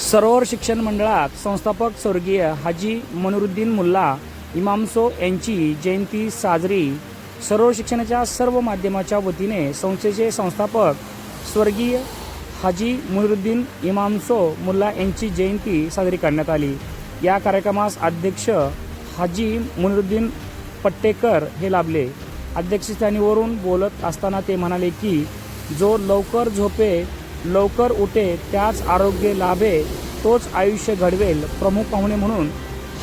सरोवर शिक्षण मंडळात संस्थापक स्वर्गीय हाजी मनुरुद्दीन मुल्ला इमामसो यांची जयंती साजरी. सरोवर शिक्षणाच्या सर्व माध्यमाच्या वतीने संस्थेचे संस्थापक स्वर्गीय हाजी मुनुरुद्दीन इमामसो मुल्ला यांची जयंती साजरी करण्यात आली. या कार्यक्रमास अध्यक्ष हाजी मुनुरुद्दीन पट्टेकर हे लाभले. अध्यक्षस्थानीवरून बोलत असताना ते म्हणाले की जो लवकर झोपे लवकर उठे त्याच आरोग्य लाभे तोच आयुष्य घडवेल प्रमुख पाहुणे म्हणून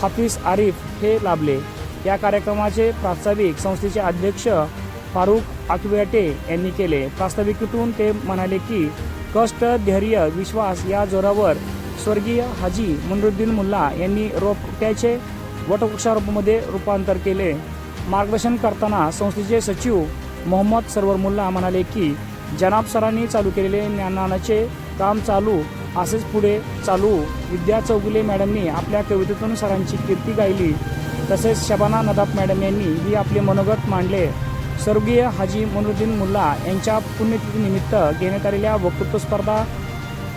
हाफिज आरिफ हे लाभले. या कार्यक्रमाचे प्रास्ताविक संस्थेचे अध्यक्ष फारुख आकवेटे यांनी केले. प्रास्ताविकेतून ते म्हणाले की कष्ट धैर्य विश्वास या जोरावर स्वर्गीय हाजी मुनरुद्दीन मुल्ला यांनी रोपट्याचे वटवृक्षारोपमध्ये रूपांतर केले. मार्गदर्शन करताना संस्थेचे सचिव मोहम्मद सरवर मुल्ला म्हणाले की जनाब सरांनी चालू केलेले ज्ञानाचे काम चालू असेच पुढे चालू. विद्या चौगुले मॅडमनी आपल्या कवितेतून सरांची कीर्ती गायली. तसेच शबाना नदाब मॅडम यांनी ही आपले मनोगत मांडले. स्वर्गीय हाजी मनुद्दीन मुल्ला यांच्या पुण्यतिथीनिमित्त घेण्यात आलेल्या वक्तृत्व स्पर्धा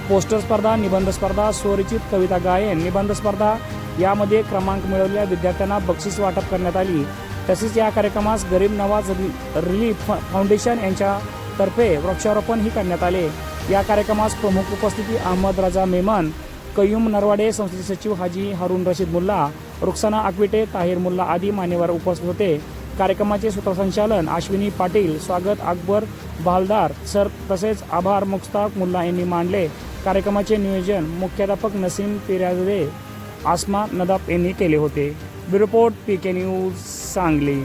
पोस्टर स्पर्धा निबंध स्पर्धा स्वरचित कविता गायन निबंध स्पर्धा यामध्ये क्रमांक मिळवलेल्या विद्यार्थ्यांना बक्षीस वाटप करण्यात आली. तसेच या कार्यक्रमास गरीब नवाज रि- रिलीफ फाउंडेशन यांच्या वृक्षारोपण ही करण्यात आले. या कार्यक्रमास प्रमुख उपस्थिती अहमद रजा मेमन कयूम नरवाडे संस्थेचे सचिव हाजी हारून रशीद मुल्ला रुखसाना आकविटे ताहिर मुल्ला आदी मान्यवर उपस्थित होते. कार्यक्रमाचे सूत्रसंचालन अश्विनी पाटील स्वागत अकबर भालदार सर तसेच आभार मुक्ताक मुल्ला यांनी मांडले. कार्यक्रमाचे नियोजन मुख्याध्यापक नसीम पिराजे आसमा नदाफ यांनी केले होते. Report P K news Sangli.